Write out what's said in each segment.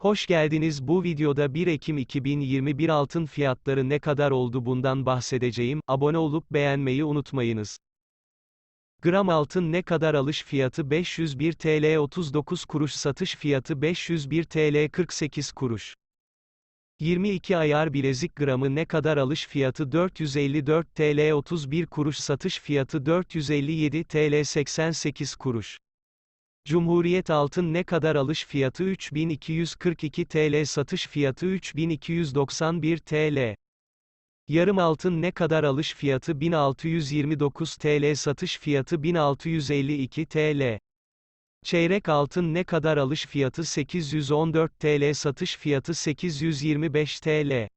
Hoş geldiniz bu videoda 1 Ekim 2021 altın fiyatları ne kadar oldu bundan bahsedeceğim, abone olup beğenmeyi unutmayınız. Gram altın ne kadar alış fiyatı 501 TL 39 kuruş satış fiyatı 501 TL 48 kuruş. 22 ayar bilezik gramı ne kadar alış fiyatı 454 TL 31 kuruş satış fiyatı 457 TL 88 kuruş. Cumhuriyet altın ne kadar alış fiyatı 3242 TL satış fiyatı 3291 TL. Yarım altın ne kadar alış fiyatı 1629 TL satış fiyatı 1652 TL. Çeyrek altın ne kadar alış fiyatı 814 TL satış fiyatı 825 TL.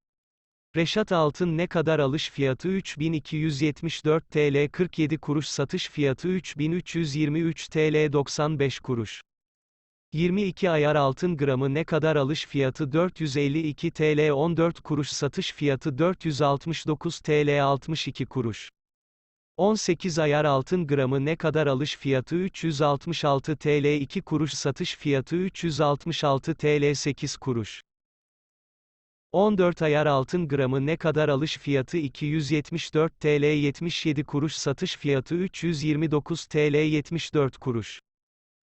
Reşat altın ne kadar alış fiyatı 3274 TL 47 kuruş satış fiyatı 3323 TL 95 kuruş. 22 ayar altın gramı ne kadar alış fiyatı 452 TL 14 kuruş satış fiyatı 469 TL 62 kuruş. 18 ayar altın gramı ne kadar alış fiyatı 366 TL 2 kuruş satış fiyatı 366 TL 8 kuruş. 14 ayar altın gramı ne kadar alış fiyatı 274 TL 77 kuruş satış fiyatı 329 TL 74 kuruş.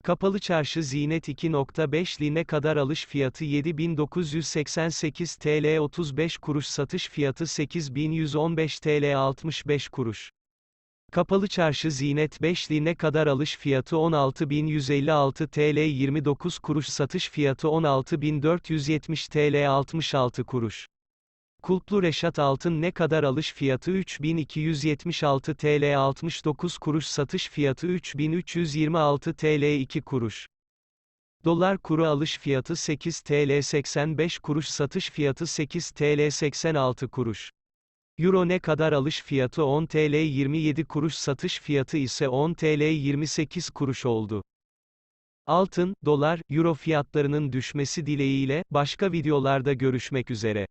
Kapalı çarşı Zinet 2.5'li ne kadar alış fiyatı 7988 TL 35 kuruş satış fiyatı 8115 TL 65 kuruş. Kapalı çarşı Zinet 5'li ne kadar alış fiyatı 16156 TL 29 kuruş satış fiyatı 16470 TL 66 kuruş. Kulplu Reşat Altın ne kadar alış fiyatı 3276 TL 69 kuruş satış fiyatı 3326 TL 2 kuruş. Dolar kuru alış fiyatı 8 TL 85 kuruş satış fiyatı 8 TL 86 kuruş. Euro ne kadar alış fiyatı 10 TL 27 kuruş satış fiyatı ise 10 TL 28 kuruş oldu. Altın, dolar, euro fiyatlarının düşmesi dileğiyle, başka videolarda görüşmek üzere.